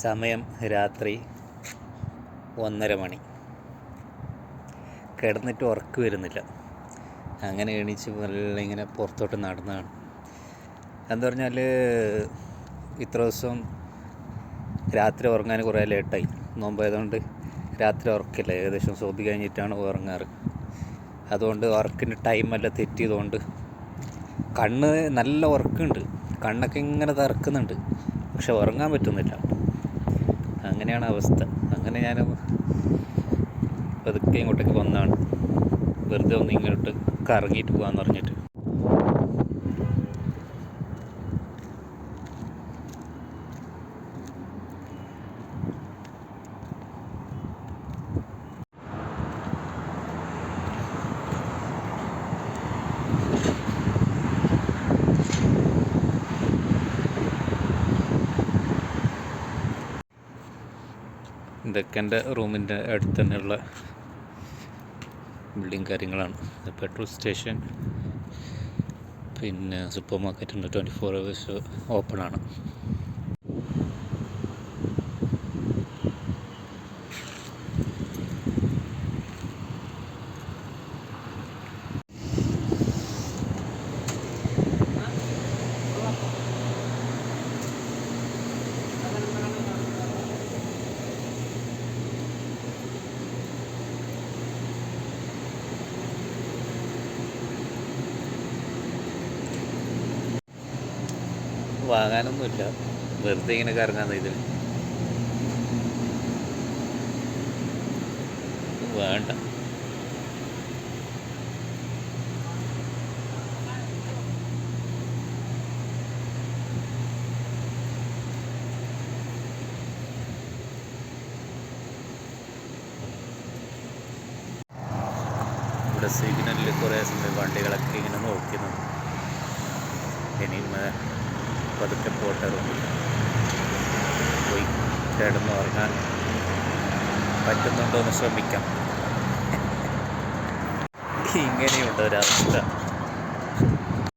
സമയം രാത്രി ഒന്നര മണി. കിടന്നിട്ട് ഉറക്ക് വരുന്നില്ല. അങ്ങനെ എണീച്ച് വെള്ളം ഇങ്ങനെ പുറത്തോട്ട് നടന്നതാണ്. എന്താ പറഞ്ഞാൽ ഇത്ര ദിവസം രാത്രി ഉറങ്ങാൻ കുറേ ലേട്ടായി നോമ്പായതുകൊണ്ട് രാത്രി ഉറക്കില്ല. ഏകദേശം സോബി കഴിഞ്ഞിട്ടാണ് ഉറങ്ങാറ്. അതുകൊണ്ട് ഉറക്കിന് ടൈമെല്ലാം തെറ്റിയതുകൊണ്ട് കണ്ണ് നല്ല ഉറക്കമുണ്ട് കണ്ണൊക്കെ ഇങ്ങനെ തറക്കുന്നുണ്ട്. പക്ഷെ ഉറങ്ങാൻ പറ്റുന്നില്ല. അങ്ങനെയാണ് അവസ്ഥ. അങ്ങനെ ഞാൻ പതുക്കെ ഇങ്ങോട്ടേക്ക് വന്നതാണ് വെറുതെ ഒന്ന് ഇങ്ങോട്ട് കറങ്ങിയിട്ട് പോകാമെന്ന് പറഞ്ഞിട്ട്. ഇതൊക്കെ എന്റെ റൂമിന്റെ അടുത്ത് തന്നെയുള്ള ബിൽഡിങ് കാര്യങ്ങളാണ് പെട്രോൾ സ്റ്റേഷൻ പിന്നെ സൂപ്പർ മാർക്കറ്റ് ഉണ്ട്. ട്വന്റി ഫോർ അവേഴ്സ് ഓപ്പൺ വാങ്ങാനൊന്നുമില്ല. വെറുതെ ഇങ്ങനെ കറങ്ങാൻ ഇതിൽ വേണ്ട. ഇവിടെ സിഗ്നലിൽ കുറേ സമയം വണ്ടികളൊക്കെ ഇങ്ങനെ നോക്കി നിന്നു. ഇനിയും ഏ, പതുക്കെ പോട്ടെ റൂമിൽ. പോയി കിടന്ന് ഉറങ്ങാൻ പറ്റുന്നുണ്ടോ എന്ന് ശ്രമിക്കാം. ഇങ്ങനെയുണ്ട് ഒരവസ്ഥ.